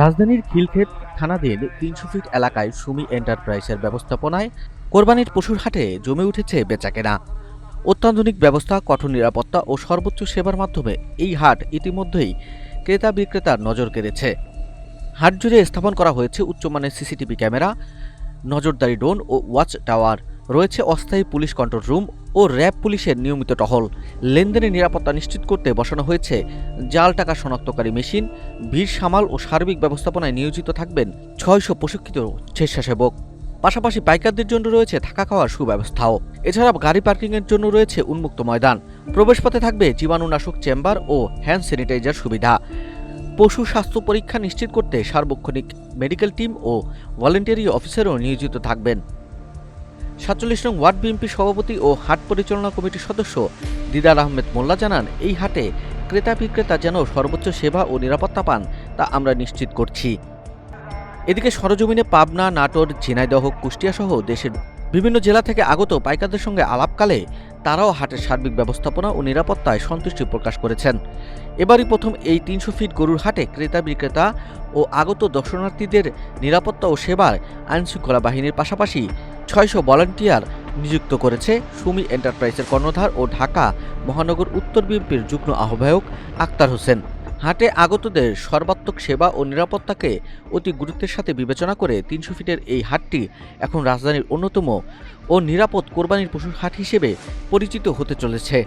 রাজধানীর খিলক্ষেত থানাধীন তিনশো ফিট এলাকায় সুমি এন্টারপ্রাইজের ব্যবস্থাপনায় কোরবানির পশুর হাটে জমে উঠেছে বেচাকেনা। অত্যাধুনিক ব্যবস্থা, কঠোর নিরাপত্তা ও সর্বোচ্চ সেবার মাধ্যমে এই হাট ইতিমধ্যেই ক্রেতা বিক্রেতার নজর কেড়েছে। হাট জুড়ে স্থাপন করা হয়েছে উচ্চমানের সিসিটিভি ক্যামেরা, নজরদারি ড্রোন ও ওয়াচ টাওয়ার। রয়েছে অস্থায়ী পুলিশ কন্ট্রোল রুম ও র্যাব পুলিশের নিয়মিত টহল। লেনদেনের নিরাপত্তা নিশ্চিত করতে বসানো হয়েছে। জাল টাকা শনাক্তকারী মেশিন, ভিড় সামাল ও সার্বিক ব্যবস্থাপনায় নিয়োজিত থাকবেন ছয়শো প্রশিক্ষিত স্বেচ্ছাসেবক। পাশাপাশি বাইকারদের জন্য রয়েছে থাকা খাওয়ার সুব্যবস্থাও। এছাড়া গাড়ি পার্কিংয়ের জন্য রয়েছে উন্মুক্ত ময়দান। প্রবেশপথে থাকবে জীবাণুনাশক চেম্বার ও হ্যান্ড স্যানিটাইজার সুবিধা। পশু স্বাস্থ্য পরীক্ষা নিশ্চিত করতে সার্বক্ষণিক মেডিকেল টিম ও ভলেন্টারি অফিসারও নিয়োজিত থাকবেন। সাতচল্লিশ নং ওয়ার্ড বিএনপি সভাপতি ও হাট পরিচালনা কমিটির সদস্য দিদার আহমেদ মোল্লা জানান, এই হাটে ক্রেতা বিক্রেতা যেন সর্বোচ্চ সেবা ও নিরাপত্তা পান, তা আমরা নিশ্চিত করছি। এদিকে সরজমিনে পাবনা, নাটোর, ঝিনাইদহ, কুষ্টিয়া সহ দেশের বিভিন্ন জেলা থেকে আগত পাইকারদের সঙ্গে আলাপকালে তারাও হাটের সার্বিক ব্যবস্থাপনা ও নিরাপত্তায় সন্তুষ্টি প্রকাশ করেছেন। এবারই প্রথম এই তিনশো ফিট গরুর হাটে ক্রেতা বিক্রেতা ও আগত দর্শনার্থীদের নিরাপত্তা ও সেবার আইনশৃঙ্খলা বাহিনীর পাশাপাশি ছয়শো ভলান্টিয়ার নিযুক্ত করেছে সুমি এন্টারপ্রাইজের কর্ণধার ও ঢাকা মহানগর উত্তর বিএনপির যুগ্ম আহ্বায়ক আক্তার হোসেন। হাটে আগতদের সর্বাত্মক সেবা ও নিরাপত্তাকে অতি গুরুত্বের সাথে বিবেচনা করে তিনশো ফিটের এই হাটটি এখন রাজধানীর অন্যতম ও নিরাপদ কোরবানির পশুর হাট হিসেবে পরিচিত হতে চলেছে।